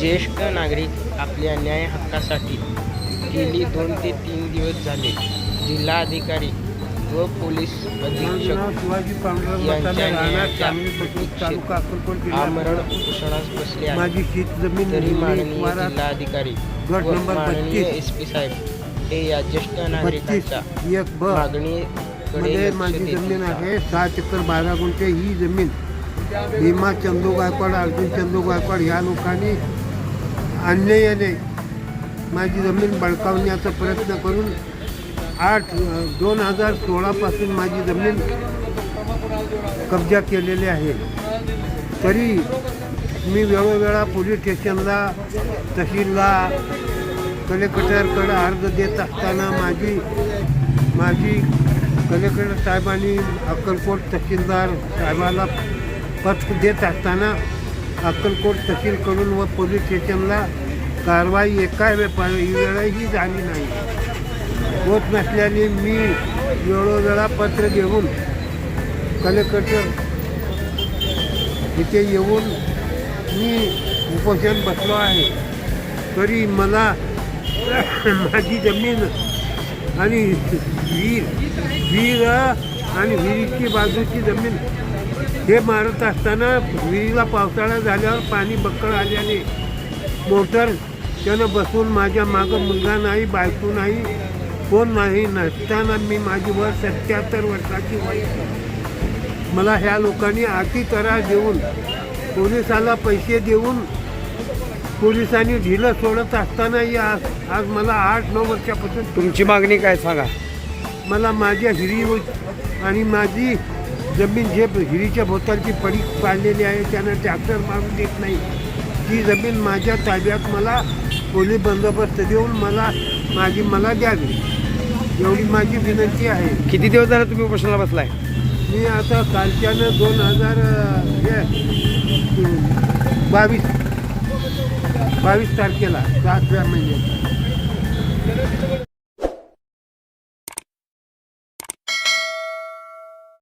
ज्येष्ठ नागरिक आपल्या न्याय हक्कासाठी गेली दोन ते तीन दिवस झाले. जिल्हाधिकारी व पोलीस अधीक्षक यांच्या आमरण उपोषणास बसले आहे माझी शेत जमीन तरी माननीय जिल्हाधिकारी गट व नंबर माननीय 32. एस पी साहेब हे या ज्येष्ठ नागरिकांच्या मागणीकडे लक्ष माझी जमीन? आहे. सहा चक्कर बारा गुंठे ही जमीन. भीमा चंदू गायकवाड अर्जुन चंदू गायकवाड ह्या लोकांनी अन्यायाने माझी जमीन बळकावण्याचा प्रयत्न करून आठ दोन हजार सोळापासून माझी जमीन कब्जा केलेली आहे. तरी मी वेळोवेळा पोलीस स्टेशनला तहसीलला कलेक्टरकडं अर्ज देत असताना माझी माझी कलेक्टर साहेबांनी अक्कलकोट तहसीलदार साहेबाला पत्र देत असताना अक्कलकोट तहसीलकडून व पोलीस स्टेशनला कारवाई एका वे वेळाही झाली नाही. होत नसल्याने मी वेळोवेळा पत्र घेऊन कलेक्टर इथे येऊन मी उपोषण बसलो आहे. तरी मला माझी जमीन आणि वीर वीर आणि विहिरीची बाजूची जमीन हे मारत असताना विहिरीला पावसाळा झाल्यावर पाणी बक्कळ आल्याने मोटर त्यानं बसून माझ्या मागं मुलगा नाही बायको नाही कोण नाही नसताना मी माझी वर सत्याहत्तर वर्षाची वय मला ह्या लोकांनी अति त्रास देऊन पोलिसाला पैसे देऊन पोलिसांनी ढिलं सोडत असतानाही आज आज मला आठ नऊ वर्षापासून तुमची मागणी काय सांगा? मला माझ्या हिरी आणि माझी जमीन जे हिरीच्या भोवतालची पडी पाडलेली आहे त्यानं ट्रॅक्टर मारून देत नाही. ती जमीन माझ्या ताब्यात मला पोलीस बंदोबस्त देऊन मला माझी मला द्यावी. एवढी माझी विनंती आहे. किती दिवस झाले तुम्ही उपोषणाला बसलाय? मी आता कालच्यानं दोन हजार हे बावीस बावीस तारखेला सातव्या महिन्यात.